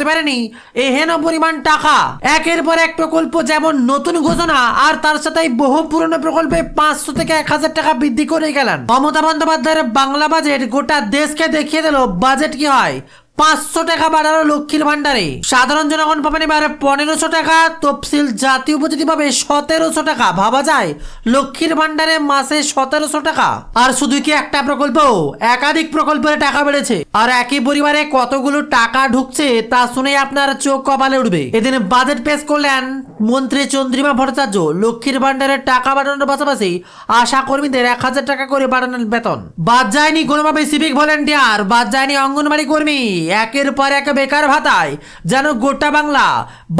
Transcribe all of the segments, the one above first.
ভাবতে পারেনি। এহেন পরিমাণ টাকা। একের পর এক প্রকল্প যেমন নতুন ঘোষণা, আর তার সাথে বহু পুরনো প্রকল্পে পাঁচশো থেকে এক হাজার টাকা বৃদ্ধি করে গেলেন। মমতা বন্দ্যোপাধ্যায়ের বাংলা বাজেট গোটা দেশকে দেখিয়ে দিল, বাজেট কি হয়? পাঁচশো টাকা বাড়ালো লক্ষ্মীর ভান্ডারে সাধারণ জনগণ পাবেন এবার পনেরোশো টাকা, তফসিল জাতীয় উপজাতি পাবে সতেরোশো টাকা। ভাবা যায়, লক্ষ্মীর ভান্ডারে মাসে সতেরোশো টাকা। আর শুধু কি একটা প্রকল্প? একাধিক প্রকল্পের টাকা বেড়েছে। আর একই পরিবারে কতগুলো টাকা ঢুকছে, তা শুনে আপনার চোখ কপালে উঠবে। এদিন বাজেট পেশ করলেন মন্ত্রী চন্দ্রিমা ভট্টাচার্য। লক্ষ্মীর ভান্ডারের টাকা বাড়ানোর পাশাপাশি আশা কর্মীদের এক হাজার টাকা করে বাড়ানোর বেতন। বাদ যায়নি কোনোভাবে সিভিক ভলেন্টিয়ার বাদ যায়নি অঙ্গনবাড়ি কর্মী। একের পর এক বেকার ভাতায়, যেন গোটা বাংলা,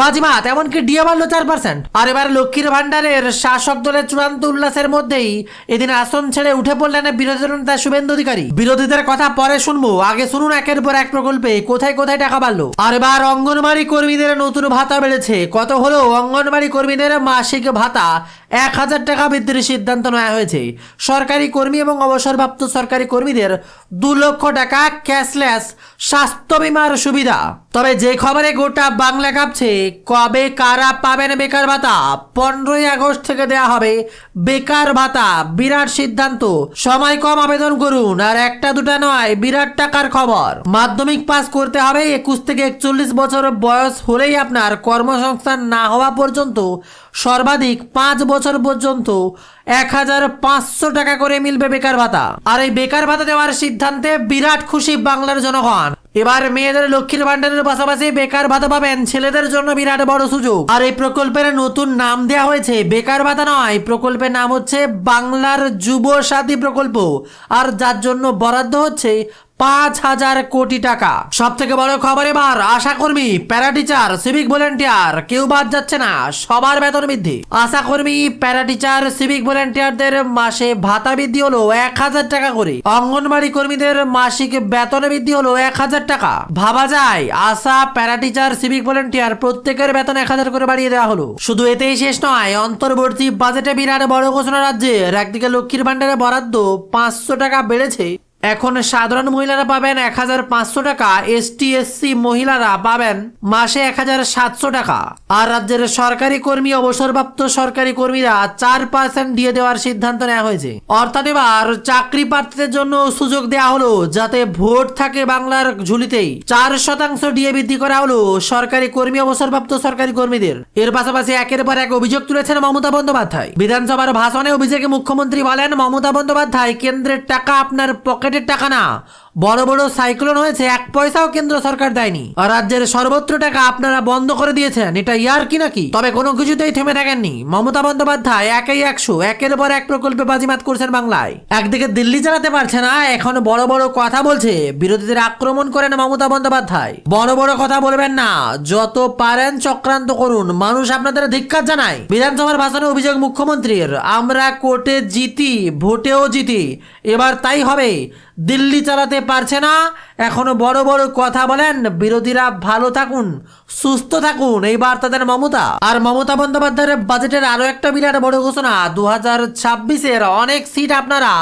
বাজিমাত, এমনকি ডিএ বাড়লো চার পার্সেন্ট আর এবার লক্ষ্মীর ভান্ডারের শাসক দলের চূড়ান্ত উল্লাসের মধ্যেই এদিন আসন ছেড়ে উঠে পড়লেন বিরোধী নেতা শুভেন্দু অধিকারী। বিরোধীদের কথা পরে শুনব, আগে শুনুন একের পর এক প্রকল্পে কোথায় কোথায় টাকা বাড়লো। আর এবার অঙ্গনবাড়ি কর্মীদের নতুন ভাতা বেড়েছে, কত হলো অঙ্গনবাড়ি কর্মীদের মাসিক ভাতা এক হাজার টাকা বৃদ্ধির সিদ্ধান্ত নেওয়া হয়েছে। সরকারি কর্মী এবং অবসরপ্রাপ্ত সরকারি কর্মীদের দু লক্ষ টাকা ক্যাশলেস স্বাস্থ্য বিমার সুবিধা। তবে যে খবরে গোটা বাংলা কাঁপছে, কবে কারা পাবেন বেকার ভাতা? পনেরোই আগস্ট থেকে দেয়া হবে বেকার ভাতা। বিরাট সিদ্ধান্ত। সময় কম আবেদন করুন। আর একটা দুটা নয়, বিরাট টাকার খবর। মাধ্যমিক পাস করতে হবে, একুশ থেকে একচল্লিশ বছর বয়স হলেই আপনার কর্মসংস্থান না হওয়া পর্যন্ত, সর্বাধিক পাঁচ বছর পর্যন্ত এক হাজার পাঁচশো টাকা করে মিলবে বেকার ভাতা। আর এই বেকার ভাতা দেওয়ার সিদ্ধান্তে বিরাট খুশি বাংলার জনগণ। এবার মেয়েদের লক্ষ্মীর ভান্ডারের পাশাপাশি বেকার ভাতা পাবেন ছেলেদের জন্য বিরাট বড় সুযোগ। আর এই প্রকল্পের নতুন নাম দেওয়া হয়েছে বেকার ভাতা নয়। প্রকল্পের নাম হচ্ছে বাংলার যুব সাথী প্রকল্প। আর যার জন্য বরাদ্দ হচ্ছে পাঁচ হাজার কোটি টাকা। সব থেকে বড় খবর এবার আশা কর্মী প্যারা টিচার সিভিক ভলেন্টিয়ার, কেউ বাদ যাচ্ছে না, সবার বেতন বৃদ্ধি। আশা কর্মী প্যারা টিচার সিভিক ভলেন্টিয়ারদের মাসে ভাতা বৃদ্ধি হলো এক হাজার টাকা করে। অঙ্গনবাড়ি কর্মীদের মাসিক বেতন বৃদ্ধি হলো এক হাজার টাকা। ভাবা যায়, আশা প্যারা টিচার সিভিক ভলেন্টিয়ার প্রত্যেকের বেতন এক হাজার করে বাড়িয়ে দেওয়া হলো। শুধু এতেই শেষ নয়, অন্তর্বর্তী বাজেটে বিরাট বড় ঘোষণা রাজ্যের। একদিকে লক্ষ্মীর ভান্ডারে বরাদ্দ পাঁচশো টাকা বেড়েছে এখন সাধারণ মহিলারা পাবেন এক হাজার পাঁচশো টাকা এসটি এসসি মহিলারা পাবেন মাসে এক হাজার সাতশো টাকা। আর রাজ্যের সরকারি কর্মী, অবসরপ্রাপ্ত সরকারি কর্মীরা চার পার্সেন্ট দিয়ে দেওয়ার সিদ্ধান্ত নেওয়া হয়েছে। অর্থাৎ এবার চাকরি প্রার্থীদের জন্য সুযোগ দেওয়া হলো, যাতে ভোট থাকে বাংলার ঝুলিতেই। চার শতাংশ দিয়ে বৃদ্ধি করা হলো সরকারি কর্মী, অবসরপ্রাপ্ত সরকারি কর্মীদের। এর পাশাপাশি একের পর এক অভিযোগ তুলেছেন মমতা বন্দ্যোপাধ্যায়। বিধানসভার ভাষণে অভিযোগে মুখ্যমন্ত্রী বলেন, মমতা বন্দ্যোপাধ্যায়, কেন্দ্রের টাকা আপনার পকেটের টাকা না। বড় বড় সাইক্লোন হয়েছে, এক পয়সাও কেন্দ্র সরকার দেয়নি। রাজ্যের সর্বত্র টাকা আপনারা বন্ধ করে দিয়েছেন, এটা ইয়ার কি নাকি তবে কোনো কিছুতেই থেমে থাকেননি। মমতা বন্দ্যোপাধ্যায় একেই একশো, একের পর এক প্রকল্পে বাজিমাত করছেন বাংলায়। একদিকে দিল্লি চালাতে পারছে না, এখন বড় বড় কথা বলছে, বিরোধীদের আক্রমণ করেন মমতা বন্দ্যোপাধ্যায়। বড় বড় কথা বলবেন না, যত পারেন চক্রান্ত করুন, মানুষ আপনাদের ধিক্কার জানায়। বিধানসভার ভাষণে অভিযোগ মুখ্যমন্ত্রীর, আমরা কোর্টে জিতি, ভোটেও জিতি, এবার তাই হবে। দিল্লি চালাতে পারছে না। এখনও বড় বড় কথা বলেন, বিরোধীরা ভালো থাকুন, সুস্থ থাকুন। এই বার্তাদের মমতা। আর মমতা বন্দ্যোপাধ্যায়ের বাজেটের আরও একটা বিরাট বড় ঘোষণা। দু হাজার ছাব্বিশের অনেক সিট আপনারা।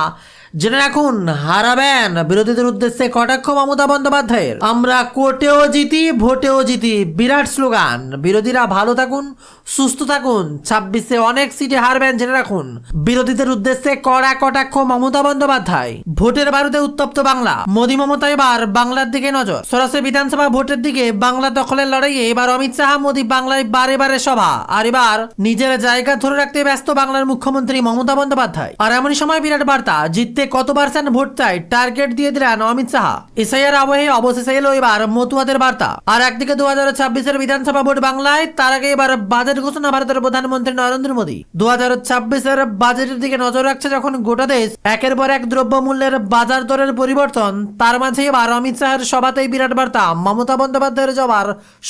জেনে রাখুন, হারাবেন। বিরোধীদের উদ্দেশ্যে কটাক্ষ মমতা বন্দ্যোপাধ্যায়ের। আমরা কোর্টেও জিতি, ভোটেও জিতি, বিরাট স্লোগান। বিরোধীরা ভালো থাকুন, সুস্থ থাকুন, ছাব্বিশে অনেক সিটে হারবেন, জেনে রাখুন। বিরোধীদের উদ্দেশ্যে কড়া কটাক্ষ মমতা বন্দ্যোপাধ্যায়। ভোটের বারুদে উত্তপ্ত বাংলা। মোদী মমতা এবার বাংলার দিকে নজর। সরাসরি বিধানসভা ভোটের দিকে বাংলা দখলের লড়াইয়ে এবার অমিত শাহ মোদী বাংলায় বারে বারে সভা। আর এবার নিজের জায়গা ধরে রাখতে ব্যস্ত বাংলার মুখ্যমন্ত্রী মমতা বন্দ্যোপাধ্যায়। আর এমনই সময় বিরাট বার্তা, জিততে কত পার্সেন্ট ভোট চাই? টার্গেট দিয়ে দিলেন অমিত শাহ। এসআইআর আবহে অবশেষে এলো এবার মতুয়াদের বার্তা। আর একদিকে দু হাজার ছাব্বিশের বিধানসভা ভোট বাংলায়, তার আগে এবার বাজেট ঘোষণা ভারতের প্রধানমন্ত্রী নরেন্দ্র মোদী। দু হাজার ছাব্বিশের বাজেটের দিকে নজর রাখছে যখন গোটা দেশ, একের পর এক দ্রব্যমূল্যের বাজার দরের পরিবর্তন, তার মাঝে এবার অমিত শাহের সভাতেই বিরাট বার্তা। মমতা বন্দ্যোপাধ্যায়ের যাবার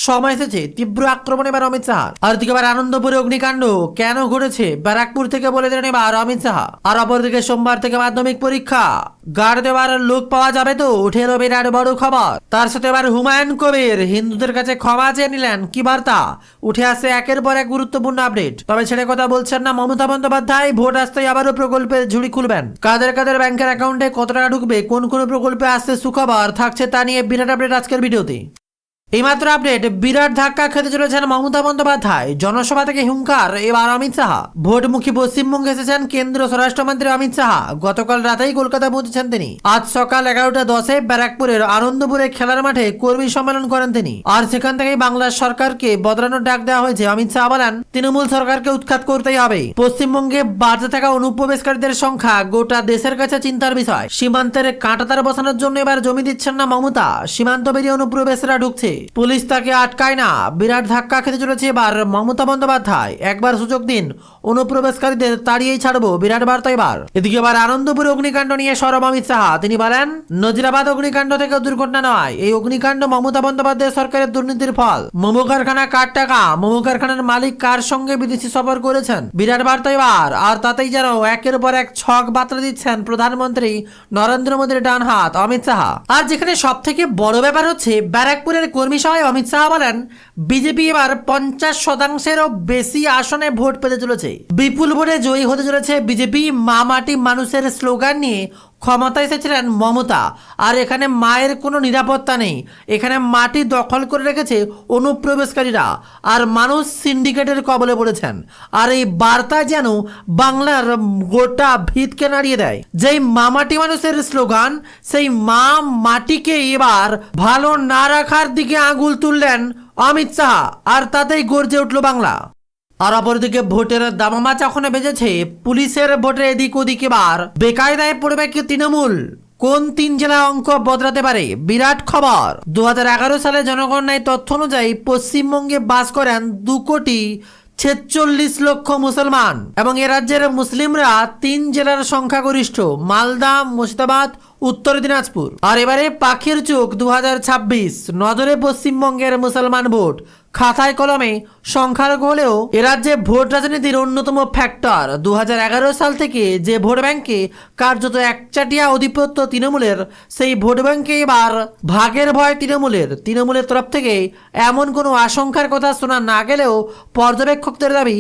সময় এসেছে, তীব্র আক্রমণ এবার অমিত শাহ আর দিকে এবার আনন্দপুরে অগ্নিকাণ্ড, কেন ঘটেছে? ব্যারাকপুর থেকে বলে দিলেন এবার অমিত শাহ। আর অপরদিকে সোমবার থেকে মাধ্যমিক পরীক্ষা। গার্ড দেওয়ার লোক পাওয়া যাবে তো, উঠে এলো বিরাট বড় খবর। তার সাথে এবার হুমায়ুন কবির, হিন্দুদের কাছে ক্ষমা চেয়ে নিলেন। কি বার্তা? উঠে আসে একের পর এক গুরুত্বপূর্ণ আপডেট। তবে ছেড়ে কথা বলছেন না মমতা বন্দ্যোপাধ্যায়। ভোট আসতেই আবারও প্রকল্পের ঝুড়ি খুলবেন। কাদের কাদের ব্যাংকের অ্যাকাউন্টে কত টাকা ঢুকবে, কোন কোন প্রকল্পে আসছে সুখবর থাকছে তা নিয়ে বিরাট আপডেট আজকের ভিডিওতে। এইমাত্র আপডেট বিরাট ধাক্কা খেতে চলেছেন মমতা বন্দ্যোপাধ্যায়। জনসভা থেকে হুঙ্কার, এবার অমিত শাহ। ভোটমুখী পশ্চিমবঙ্গে এসেছেন কেন্দ্র স্বরাষ্ট্রমন্ত্রী অমিত শাহা। গতকাল রাতেই কলকাতা পৌঁছেছেন তিনি। আজ সকাল এগারোটা দশে ব্যারাকপুরের আনন্দপুরে খেলার মাঠে কর্মী সম্মেলন করেন তিনি। আর সেখান থেকেই বাংলার সরকারকে বদলানোর ডাক দেওয়া হয়েছে। অমিত শাহ বলেন, তৃণমূল সরকারকে উৎখাত করতেই হবে। পশ্চিমবঙ্গে বাড়তে থাকা অনুপ্রবেশকারীদের সংখ্যা গোটা দেশের কাছে চিন্তার বিষয়। সীমান্তের কাঁটাতার বসানোর জন্য এবার জমি দিচ্ছেন না মমতা। সীমান্ত বেরিয়ে অনুপ্রবেশরা ঢুকছে। পুলিশ তাকে আটকায় না। বিরাট ধাক্কা খেতে চলেছে এবার মমতা বন্দ্যোপাধ্যায়। একবার সুযোগ দিন। অনুপ্রবেশকারীদের তাড়িয়েই ছাড়বো। বিরাট বার্তা এবার। এদিকে এবার আনন্দপুর অগ্নিকাণ্ড নিয়ে সরব অমিত শাহ তিনি বলেন, নজিরাবাদ অগ্নিকাণ্ড থেকে দুর্ঘটনা নয়। এই অগ্নিকাণ্ড মমতা বন্দ্যোপাধ্যায় সরকারের দুর্নীতির ফল। মোমো কারখানা কার টাকা? মোমো কারখানার মালিক কার সঙ্গে বিদেশি সফর করেছেন? বিরাট বার্তা এবার। আর তাতেই যেন একের পর এক ছক বার্তা দিচ্ছেন প্রধানমন্ত্রী নরেন্দ্র মোদীর ডান হাত অমিত শাহ আর যেখানে সব থেকে বড় ব্যাপার হচ্ছে, ব্যারাকপুরের কর্মী সভায় অমিত শাহ বলেন, বিজেপি এবার পঞ্চাশ শতাংশেরও বেশি আসনে ভোট পেতে চলেছে। বিপুল ভোটে জয়ী হতে চলেছে বিজেপি। মা মাটি মানুষের স্লোগান নিয়ে ক্ষমতা এসেছিলেন মমতা। আর এখানে মায়ের কোনো নিরাপত্তা নেই। এখানে মাটি দখল করে রেখেছে অনুপ্রবেশকারীরা। আর মানুষ সিন্ডিকেটের কবলে পড়েছেন। আর এই বার্তা যেন বাংলার গোটা ভিতকে নাড়িয়ে দেয়। যেই মামাটি মানুষের স্লোগান, সেই মা মাটিকে এবার ভালো না রাখার দিকে আঙুল তুললেন অমিত শাহ। আর তাতেই গর্জে উঠল বাংলা। আর অপরদিকে ভোটের দামামা যখন বেজেছে। পুলিশের ভোটে এদিক ওদিক এবার। বেকায়দায় পড়বে কি তৃণমূল? কোন তিন জেলা অঙ্ক বদলাতে পারে? বিরাট খবর। দু হাজার এগারো সালে জনগণনায় তথ্য অনুযায়ী পশ্চিমবঙ্গে বাস করেন দু কোটি ছেচল্লিশ লক্ষ মুসলমান। এবং এ রাজ্যের মুসলিমরা তিন জেলার সংখ্যাগরিষ্ঠ। মালদা, মুর্শিদাবাদ উত্তর দিনাজপুর। আর এবারে পাখির চোখ দু হাজার ছাব্বিশ। নজরে পশ্চিমবঙ্গের মুসলমান ভোট। খাতায় কলমে সংখ্যালঘু হলেও এ রাজ্যে ভোট রাজনীতির অন্যতম ফ্যাক্টর দু হাজার এগারো সাল থেকে যে ভোট ব্যাংকে কার্যত একচাটিয়া আধিপত্য তৃণমূলের, সেই ভোট ব্যাংকে এবার ভাগের ভয় তৃণমূলের। তৃণমূলের তরফ থেকে এমন কোনো আশঙ্কার কথা শোনা না গেলেও পর্যবেক্ষকদের দাবি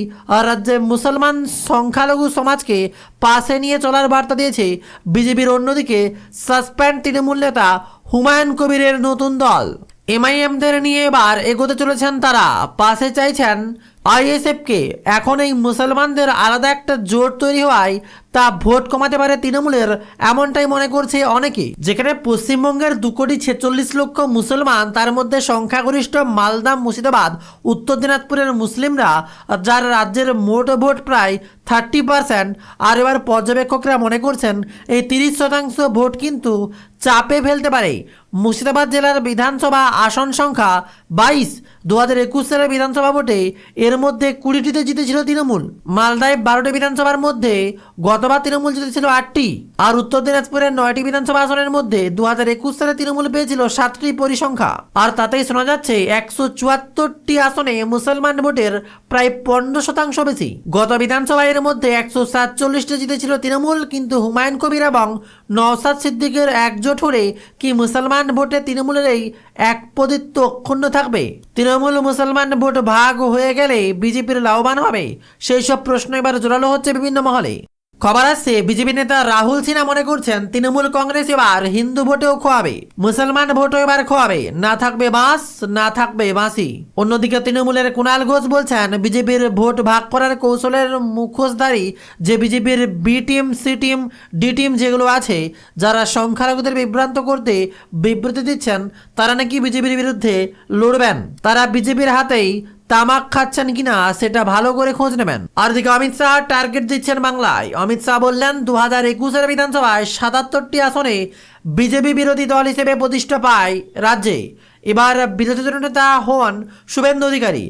রাজ্যে মুসলমান সংখ্যালঘু সমাজকে পাশে নিয়ে চলার বার্তা দিয়েছে বিজেপির অন্যদিকে সাসপেন্ড তৃণমূল নেতা হুমায়ুন কবিরের নতুন দল। এমআইএমদের নিয়ে এবার এগোতে চলেছেন তারা। পাশে চাইছেন আইএসএফকে এখন এই মুসলমানদের আলাদা একটা জোট তৈরি হওয়ায় তা ভোট কমাতে পারে তৃণমূলের, এমনটাই মনে করছে অনেকে। যেখানে পশ্চিমবঙ্গের দু কোটি ছেচল্লিশ লক্ষ মুসলমান, তার মধ্যে সংখ্যাগরিষ্ঠ মালদা, মুর্শিদাবাদ, উত্তর দিনাজপুরের মুসলিমরা, যার রাজ্যের মোট ভোট প্রায় থার্টি পার্সেন্ট। আর এবার পর্যবেক্ষকরা মনে করছেন, এই তিরিশ শতাংশ ভোট কিন্তু চাপে ফেলতে পারে। মুর্শিদাবাদ জেলার বিধানসভা আসন সংখ্যা বাইশ। দু হাজার একুশ সালের বিধানসভা ভোটে এর মধ্যে কুড়িটিতে জিতেছিল তৃণমূল। মালদায় বারোটি বিধানসভার মধ্যে গতবার তৃণমূল জিতেছিল আটটি, আর উত্তর দিনাজপুরের নয়টি বিধানসভা আসনের মধ্যে দু হাজার একুশ সালে তৃণমূল পেয়েছিল সাতটি পরিসংখ্যা। আর তাতেই শোনা যাচ্ছে একশো চুয়াত্তরটি আসনে মুসলমান ভোটের প্রায় পনেরো শতাংশ বেশি। গত বিধানসভায় এর মধ্যে একশো সাতচল্লিশটি জিতেছিল তৃণমূল, কিন্তু হুমায়ুন কবির এবং নওসাদ সিদ্দিকের একজোট হলে কি মুসলমান ভোটে তৃণমূলের এই এক পদিত্ব অক্ষুণ্ণ থাকবে? তৃণমূল মুসলমান ভোট ভাগ হয়ে গেলে বিজেপির লাভবান হবে? সেই সব প্রশ্ন এবার জোরালো হচ্ছে বিভিন্ন মহলে। খবর আসছে বিজেপি নেতা রাহুল সিনহা মনে করছেন তৃণমূল কংগ্রেস এবার হিন্দু ভোটেও খোয়াবে, মুসলমান ভোটও এবার খোয়াবে, না থাকবে বাঁশ না থাকবে বাঁশি। অন্যদিকে তৃণমূলের কুণাল ঘোষ বলছেন, বিজেপির ভোট ভাগ করার কৌশলের মুখোশধারী যে বিজেপির B team, C team, D team যেগুলো আছে, যারা সংখ্যালঘুদের বিভ্রান্ত করতে বিবৃতি দিচ্ছেন, তারা নাকি বিজেপির বিরুদ্ধে লড়বেন। তারা বিজেপির হাতেই তামাক খাচ্ছেন কিনা, সেটা ভালো করে খোঁজ নেবেন। আর দিকে অমিত শাহ, টার্গেট দিচ্ছেন বাংলায়। অমিত শাহ বললেন দু হাজার একুশের বিধানসভায় সাতাত্তরটি আসনে বিজেপি বিরোধী দল হিসেবে প্রতিষ্ঠা পায় রাজ্যে। এবার বিরোধী নেতা হন শুভেন্দু অধিকারী।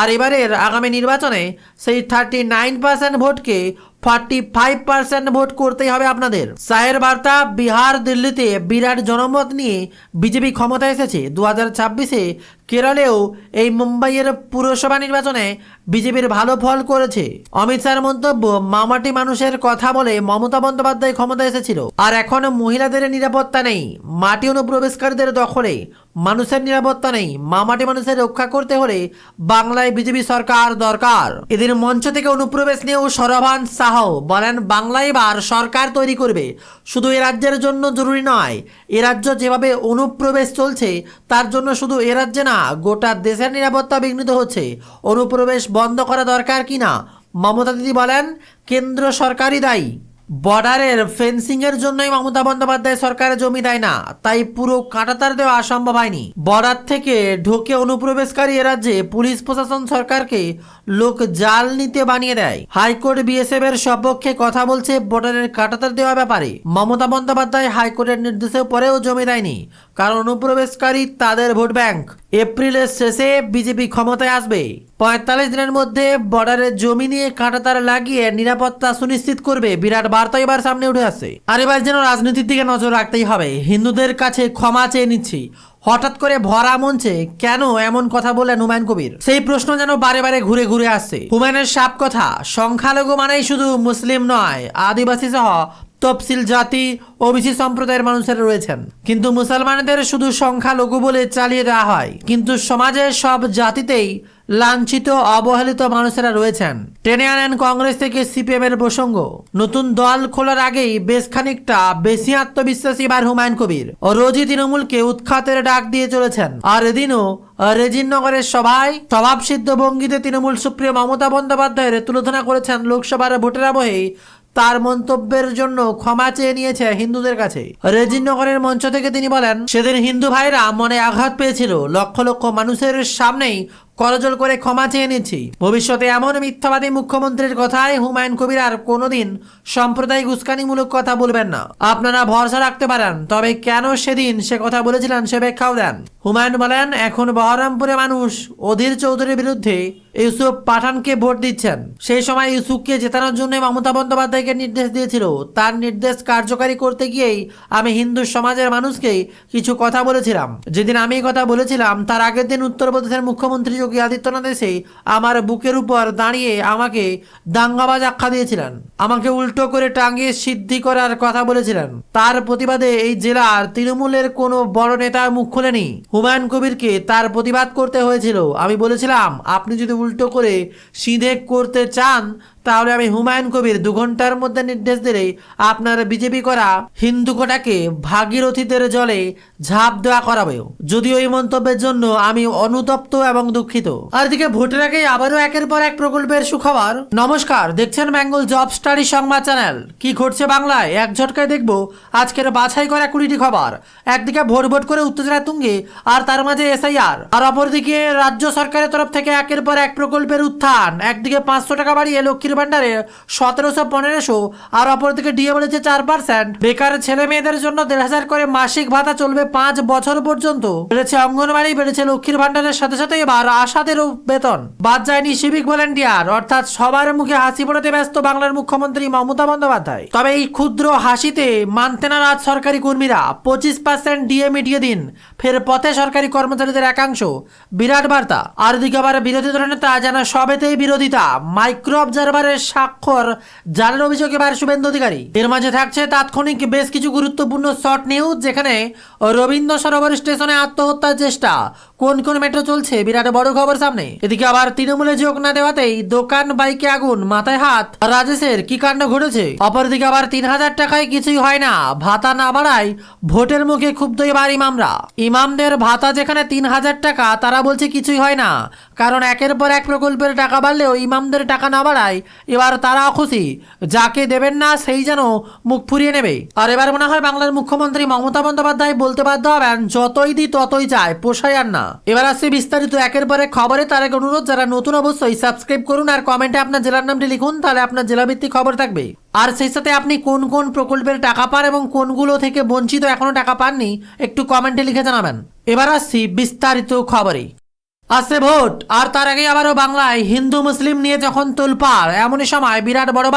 আর এবারের আগামী নির্বাচনে সেই থার্টি নাইন পার্সেন্ট ভোটকে ফর্টি ফাইভ পার্সেন্ট ভোট করতেই হবে আপনাদের। সায়ের বার্তা, বিহার, দিল্লিতে বিরাট জনমত নিয়ে বিজেপি ক্ষমতায় এসেছে। দু হাজার ছাব্বিশে কেরলেও এই মুম্বাইয়ের পুরসভা নির্বাচনে বিজেপির ভালো ফল করেছে। অমিত শাহের মন্তব্য, মামাটি মানুষের কথা বলে মমতা বন্দ্যোপাধ্যায় ক্ষমতা এসেছিল। আর এখন মহিলাদের নিরাপত্তা নেই, মাটি অনুপ্রবেশকারীদের দখলে। মানুষের নিরাপত্তা নেই, মামাটি মানুষের রক্ষা করতে হলে বাংলায় বিজেপি সরকার দরকার। এদের মঞ্চ থেকে অনুপ্রবেশ নিয়েও সরভান শাহ বলেন বাংলায় এবার সরকার তৈরি করবে। শুধু এ রাজ্যের জন্য জরুরি নয়, এ রাজ্য যেভাবে অনুপ্রবেশ চলছে, তার জন্য শুধু এ রাজ্যে না, গোটা দেশের নিরাপত্তা বিঘ্নিত হচ্ছে। অনুপ্রবেশ বন্ধ করা দরকার কি না? মমতা দিদি বলেন, কেন্দ্র সরকারই দায়ী। বর্ডারের ফেন্সিং এর জন্যই মমতা বন্দ্যোপাধ্যায় সরকারের জমি দেয় না, তাই পুরো কাঁটাতার দেওয়া সম্ভব হয়নি। বর্ডার থেকে ঢোকে অনুপ্রবেশকারী রাজ্যে পুলিশ প্রশাসন সরকারকে লোক জাল নিতে বানিয়ে দেয়। হাইকোর্ট বিএসএফ এর সপক্ষে কথা বলছে বর্ডারের কাঁটাতার দেওয়া ব্যাপারে। মমতা বন্দ্যোপাধ্যায় হাইকোর্টের নির্দেশের পরেও জমি দেয়নি, কারণ অনুপ্রবেশকারী তাদের ভোট ব্যাংক। এপ্রিলের শেষে বিজেপি ক্ষমতায় আসবে। পঁয়তাল্লিশ দিনের মধ্যে বর্ডারের জমি নিয়ে কাঁটাতার লাগিয়ে নিরাপত্তা সুনিশ্চিত করবে বিরাট বার্তা এবার সামনে উঠে আসছে। আর এবার যেন রাজনীতির দিকে নজর রাখতেই হবে। হিন্দুদের কাছে ক্ষমা চেয়ে নিচ্ছি। হঠাৎ করে ভরা মঞ্চে কেন এমন কথা বললেন হুমায়ুন কবির? সেই প্রশ্ন যেন বারে বারে ঘুরে ঘুরে আসছে। হুমায়ুনের সাপ কথা, সংখ্যালঘু মানেই শুধু মুসলিম নয় আদিবাসী সহ তফসিল জাতি ওবিসি সম্প্রদায়ের মানুষেরা রয়েছেন। কিন্তু মুসলমানদের শুধু সংখ্যালঘু বলে চালিয়ে দেওয়া হয়। কিন্তু সমাজের সব জাতিতেই লাঞ্ছিত, অবহেলিত মানুষেরা রয়েছেন। টেনে আনেন কংগ্রেস থেকে সিপিএম এর প্রসঙ্গ। নতুন দল খোলার আগেই বেশ খানিকটা বেশি আত্মবিশ্বাসী এবার হুমায়ুন কবির। ও রোজি তৃণমূলকে উৎখাতের ডাক দিয়ে চলেছেন। আর এদিনও রেজিনগরের সভায় স্বভাবসিদ্ধ ভঙ্গিতে তৃণমূল সুপ্রিয় মমতা বন্দ্যোপাধ্যায়ের তুলোধনা করেছেন লোকসভার ভোটের আবহে তার মন্তব্যের জন্য ক্ষমা চেয়ে নিয়েছে হিন্দুদের কাছে। রেজিনগরের মঞ্চ থেকে তিনি বলেন, সেদিন হিন্দু ভাইরা মনে আঘাত পেয়েছিল। লক্ষ লক্ষ মানুষের সামনেই করজল করে ক্ষমা চেয়ে নিচ্ছি। ভবিষ্যতে এমন মিথ্যাবাদী মুখ্যমন্ত্রীর কথায় হুমায়ুন কবির আর কোনোদিন সাম্প্রদায়িক উস্কানিমূলক কথা বলবেন না। আপনারা ভরসা রাখতে পারেন, তবে কেন সেদিন সে কথা বলেছিলেন সে ব্যাখ্যাও দেন। হুমায়ুন বলেন, এখন বহরমপুরে মানুষ অধীর চৌধুরীর বিরুদ্ধে ইউসুফ পাঠানকে ভোট দিচ্ছেন। সেই সময় ইউসুফকে জেতানোর জন্য মমতা বন্দ্যোপাধ্যায়কে নির্দেশ দিয়েছিল। তার নির্দেশ কার্যকারী করতে গিয়েই আমি হিন্দু সমাজের মানুষকে কিছু কথা বলেছিলাম। যেদিন আমি কথা বলেছিলাম, তার আগের দিন উত্তরপ্রদেশের মুখ্যমন্ত্রী যোগী আদিত্যনাথ এসে আমার বুকের উপর দাঁড়িয়ে আমাকে দাঙ্গাবাজ আখ্যা দিয়েছিলেন। আমাকে উল্টো করে টাঙ্গিয়ে সিদ্ধি করার কথা বলেছিলেন। তার প্রতিবাদে এই জেলার তৃণমূলের কোনো বড় নেতা মুখ খোলেনি। হুমায়ুন কবিরকে তার প্রতিবাদ করতে হয়েছিল। আমি বলেছিলাম, আপনি যদি উল্টো করে সিঁধে করতে চান তাহলে আমি হুমায়ুন কবির দু ঘণ্টার মধ্যে নির্দেশ দিলে আপনার বিজেপি করা হিন্দু কোটাকে ভাগীরথীদের জলে ঝাঁপ দেওয়া করাবে যদিও এই মন্তব্যের জন্য আমি অনুতপ্ত এবং দুঃখিত। আর এদিকে ভোটের আগে আবারও একের পর এক প্রকল্পের সুখবর। নমস্কার, দেখছেন বেঙ্গল জব স্টাডি সংবাদ চ্যানেল। কি ঘটছে বাংলায়? এক ঝটকায় দেখব আজকের বাছাই করা কুড়িটি খবর। একদিকে ভোট ভোট করে উত্তেজনা তুঙ্গে, আর তার মাঝে এসআইআর। আর অপরদিকে রাজ্য সরকারের তরফ থেকে একের পর এক প্রকল্পের উত্থান। একদিকে পাঁচশো টাকা বাড়িয়ে লক্ষ্মীর ভান্ডারে সতেরোশো পনেরোশো আর অপরদিকে ডিএ বলেছে চার পার্সেন্ট বেকার ছেলে মেয়েদের জন্য দেড় হাজার করে মাসিক ভাতা চলবে পাঁচ বছর পর্যন্ত। বেড়েছে অঙ্গনবাড়ি বেড়েছে লক্ষ্মীর ভান্ডারের সাথে সাথে এবার আশাদেরও বেতন। বাদ যায়নি সিভিক ভলেন্টিয়ার অর্থাৎ সবার মুখে হাসি ফোটাতে ব্যস্ত বাংলার মুখ্যমন্ত্রী মমতা বন্দ্যোপাধ্যায়। তবে এই ক্ষুদ্র হাসিতে মানতে না রাজ সরকারি কর্মীরা। পঁচিশ পার্সেন্ট ডিএ মিটিয়ে দিন, ফের পথে সরকারি কর্মচারীদের একাংশ। বিরাট বার্তা, আর দিকে আবার বিরোধী দলের নেতা যেন সবেতেই বিরোধিতা। মাইক্রো অবজারভারের স্বাক্ষর, জালের অভিযোগে এবার শুভেন্দু অধিকারী। এর মাঝে থাকছে তাৎক্ষণিক বেশ কিছু গুরুত্বপূর্ণ শর্ট নিউজ, যেখানে রবীন্দ্র সরোবর স্টেশনে আত্মহত্যার চেষ্টা। কোন কোন মেট্রো চলছে? বিরাট বড় খবর সামনে। এদিকে আবার তৃণমূলে যোগ না দেওয়াতেই দোকান, বাইকে আগুন, মাথায় হাত। রাজেশের কি কাণ্ড ঘটেছে? অপরদিকে আবার তিন হাজার টাকায় কিছুই হয় না। ভাতা না বাড়ায় ভোটের মুখে ক্ষুব্ধ এবার ইমামরা। ইমামদের ভাতা যেখানে তিন হাজার টাকা, তারা বলছে কিছুই হয় না। কারণ একের পর এক প্রকল্পের টাকা বাড়লেও ইমামদের টাকা না বাড়ায় এবার তারা খুশি। যাকে দেবেন না, সেই যেন মুখ ফুরিয়ে নেবে। আর এবার মনে হয় বাংলার মুখ্যমন্ত্রী মমতা বন্দ্যোপাধ্যায় বলতে বাধ্য হবেন, যতই দি ততই চায়, পোষায় আর না। এবার আসছে বিস্তারিত, একের পর খবরে তার এক অনুরোধ। যারা নতুন অবশ্যই সাবস্ক্রাইব করুন আর কমেন্টে আপনার জেলার নামটি লিখুন, তাহলে আপনার জেলাভিত্তিক খবর থাকবে। আর সেই সাথে আপনি কোন কোন প্রকল্পের টাকা পান এবং কোনগুলো থেকে বঞ্চিত এখনও টাকা পাননি, একটু কমেন্টে লিখে জানাবেন। এবার আসছি বিস্তারিত খবরে। আসছে ভোট, আর তার আগে আবারও বাংলায় হিন্দু মুসলিম নিয়ে যখন তোলপাড়, এমনই সময় বিরাট বড়